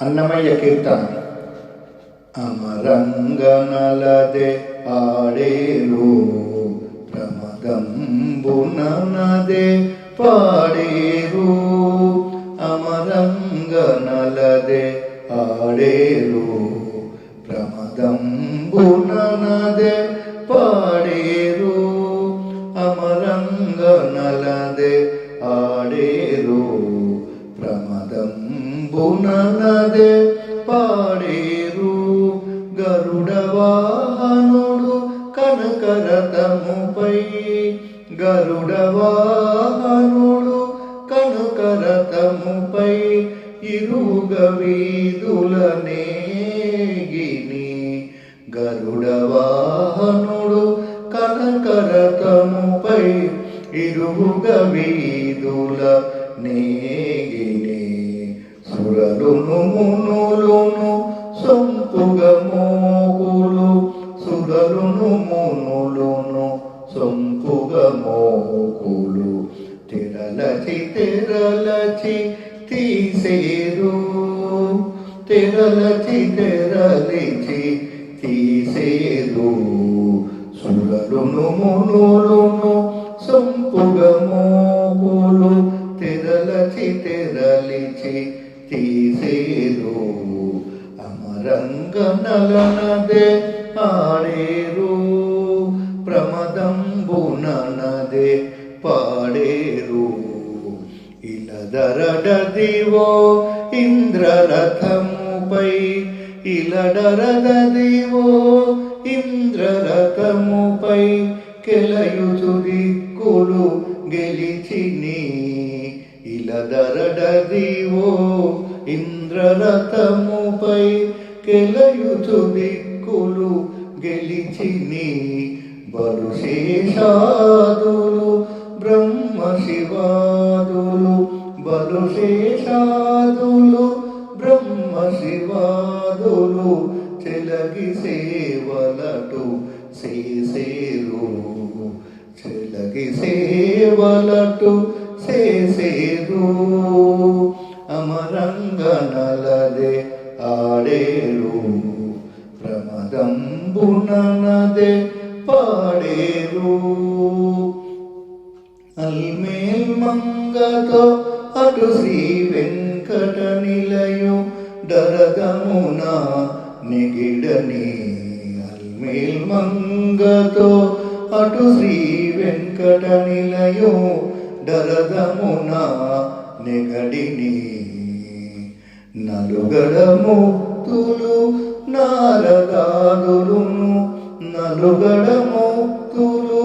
అన్నమయ్య కీర్తన. అమరంగనలదే ఆడేరు ప్రమదంబుననదే పాడేరు అమరంగనలదే ఆడేరు ప్రమదంబుననదే పాడేరు అమరంగనలదే ఆడేరు ప్రమదంబుననదే పాడేరు. గరుడ వాహనుడు కనకరతముపై గరుడ వాహనుడు కనకరతముపై ఇరుగ వీధులనేగిని గరుడ వాహనుడు కనకరతముపై ఇరుగ వీధుల నే సురలును మునులును సొంతుగా మోగులు సురలును మునులును సొంపుగ మోగులు తెరలచి తెరలచి తీసేరు. తెరలచి తెరలిచి తీసేరు. సురలును మునులును సొంపుగ తీసేరు అమరంగనలనదే ఆడేరు ప్రమదంబుననదే పాడేరు. ఇలదరడదివో ఇంద్రరథముపై. ఇలడరదదివో ఇంద్రరథముపై. కెలయుచు దిక్కులు గెలిచిని ఇలదరడదివో ఇంద్రరథముపై కెలయుచు దిక్కులు గెలిచిని బలు శేషాదులు బ్రహ్మ శివాదులు బలు శేషాదులు బ్రహ్మ శివాదులు చెలగి సేవలటు చేసేరు చెలగి సేవలటు చేసేరు అమరంగనలదే ఆడేరు. ప్రమదంబుననదే పాడేరు. అల్మేల్ మంగతో అటు శ్రీ వెంకట నిలయు డరగమున నిగిడని అల్మేల్ మంగతో అటు శ్రీ వెంకట నిలయో డరగమున నిగడిని నలుగడ ముక్తులు నారదాదులును నలుగడ ముక్తులు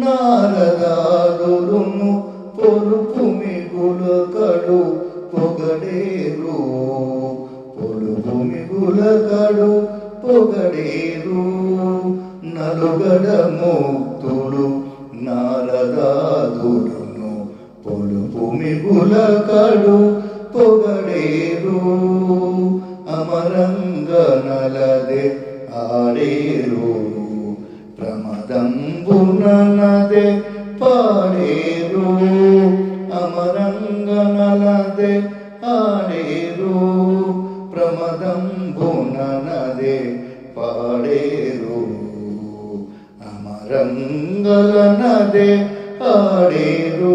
నారదాదులును పొరుపు మిగుల పొగడేరు పొడుపు మిగులకడు పొగడేరు నలుగడ పొడుపు మిగుల కడు పొగడేరు అమరంగనలదే ఆడేరు ప్రమదంబుననదే పాడేరు అమరంగనలదే ఆడేరు ప్రమదంబుననదే పాడేరు అమరంగలనదే ఆడేరు